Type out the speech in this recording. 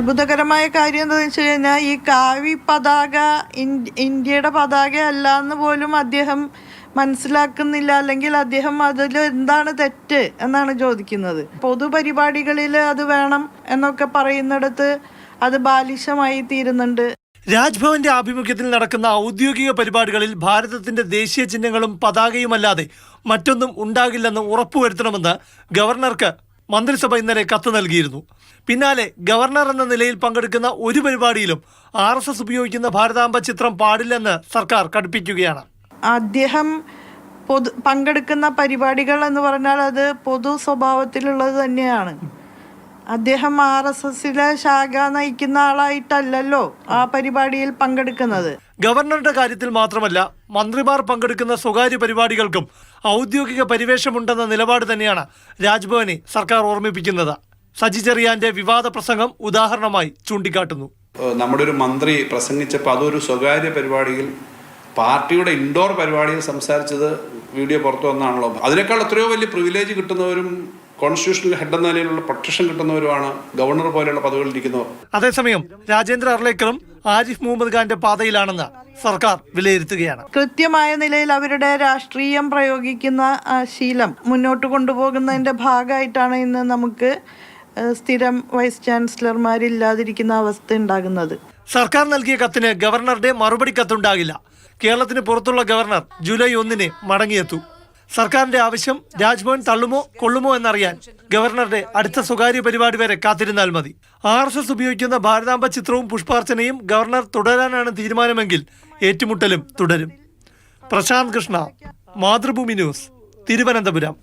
അത്ഭുതകരമായ കാര്യം എന്താണെന്ന് വെച്ച് കഴിഞ്ഞാൽ ഈ കാവി പതാക ഇന്ത്യയുടെ പതാക അല്ല എന്ന് പോലും അദ്ദേഹം മനസ്സിലാക്കുന്നില്ല അല്ലെങ്കിൽ അദ്ദേഹം അതിൽ എന്താണ് തെറ്റ് എന്നാണ് ചോദിക്കുന്നത്. പൊതുപരിപാടികളിൽ അത് വേണം എന്നൊക്കെ പറയുന്നിടത്ത് അത് ബാലിശമായി തീരുന്നുണ്ട്. രാജ്ഭവന്റെ ആഭിമുഖ്യത്തിൽ നടക്കുന്ന ഔദ്യോഗിക പരിപാടികളിൽ ഭാരതത്തിന്റെ ദേശീയ ചിഹ്നങ്ങളും പതാകയുമല്ലാതെ മറ്റൊന്നും ഉണ്ടാകില്ലെന്ന് ഉറപ്പുവരുത്തണമെന്ന് ഗവർണർക്ക് മന്ത്രിസഭ ഇന്നലെ കത്ത് നൽകിയിരുന്നു. പിന്നാലെ ഗവർണർ എന്ന നിലയിൽ പങ്കെടുക്കുന്ന ഒരു പരിപാടിയിലും ആർ എസ് എസ് ഉപയോഗിക്കുന്ന ഭാരതാംബ ചിത്രം പാടില്ലെന്ന് സർക്കാർ കടുപ്പിക്കുകയാണ്. അദ്ദേഹം പൊതു പങ്കെടുക്കുന്ന പരിപാടികൾ എന്ന് പറഞ്ഞാൽ അത് പൊതു സ്വഭാവത്തിലുള്ളത് തന്നെയാണ്. അദ്ദേഹം ആർ എസ് എസിലെ ശാഖ നയിക്കുന്ന ആളായിട്ടല്ലല്ലോ ആ പരിപാടിയിൽ പങ്കെടുക്കുന്നത്. ഗവർണറുടെ കാര്യത്തിൽ മാത്രമല്ല മന്ത്രിമാർ പങ്കെടുക്കുന്ന സ്വകാര്യ പരിപാടികൾക്കും ഔദ്യോഗിക പരിവേഷമുണ്ടെന്ന നിലപാട് തന്നെയാണ് രാജ്ഭവനെ സർക്കാർ ഓർമ്മിപ്പിക്കുന്നത്. സജി ചെറിയാന്റെ വിവാദ പ്രസംഗം ഉദാഹരണമായി ചൂണ്ടിക്കാട്ടുന്നു. നമ്മുടെ ഒരു മന്ത്രി പ്രസംഗിച്ചപ്പോൾ അതൊരു സ്വകാര്യ പരിപാടിയിൽ പാർട്ടിയുടെ ഇൻഡോർ പരിപാടിയിൽ സംസാരിച്ചത് വീഡിയോ പുറത്തു വന്നാണല്ലോ. അതിനേക്കാൾ എത്രയോ വലിയ പ്രിവിലേജ് കിട്ടുന്നവരും കോൺസ്റ്റിറ്റ്യൂഷണൽ ഹെഡ് എന്ന നിലയിലുള്ള പ്രൊട്ടക്ഷൻ കിട്ടുന്നവരുമാണ് ഗവർണർ പോലെയുള്ള പദവികളിൽ ഇരിക്കുന്നവർ അതേസമയം രാജേന്ദ്ര അർലേക്കറും ആരിഫ് മുഹമ്മദ് ഖാന്റെ പാതയിലാണെന്ന് സർക്കാർ വിലയിരുത്തുകയാണ്. കൃത്യമായ നിലയിൽ അവരുടെ രാഷ്ട്രീയം പ്രയോഗിക്കുന്ന ശീലം മുന്നോട്ട് കൊണ്ടുപോകുന്നതിന്റെ ഭാഗമായിട്ടാണ് ഇന്ന് നമുക്ക് സ്ഥിരം വൈസ് ചാൻസലർമാരില്ലാതിരിക്കുന്ന അവസ്ഥ ഉണ്ടാകുന്നത്. സർക്കാർ നൽകിയ കത്തിന് ഗവർണറുടെ മറുപടി കത്തുണ്ടാകില്ല. കേരളത്തിന് പുറത്തുള്ള ഗവർണർ ജൂലൈ ഒന്നിന് മടങ്ങിയെത്തൂ. സർക്കാരിന്റെ ആവശ്യം രാജ്ഭവൻ തള്ളുമോ കൊള്ളുമോ എന്നറിയാൻ ഗവർണറുടെ അടുത്ത സ്വകാര്യ പരിപാടി വരെ കാത്തിരുന്നാൽ മതി. ആർ എസ് എസ് ഉപയോഗിക്കുന്ന ഭാരതാംബ ചിത്രവും പുഷ്പാർച്ചനയും ഗവർണർ തുടരാനാണ് തീരുമാനമെങ്കിൽ ഏറ്റുമുട്ടലും തുടരും. പ്രശാന്ത് കൃഷ്ണ മാതൃഭൂമി ന്യൂസ് തിരുവനന്തപുരം.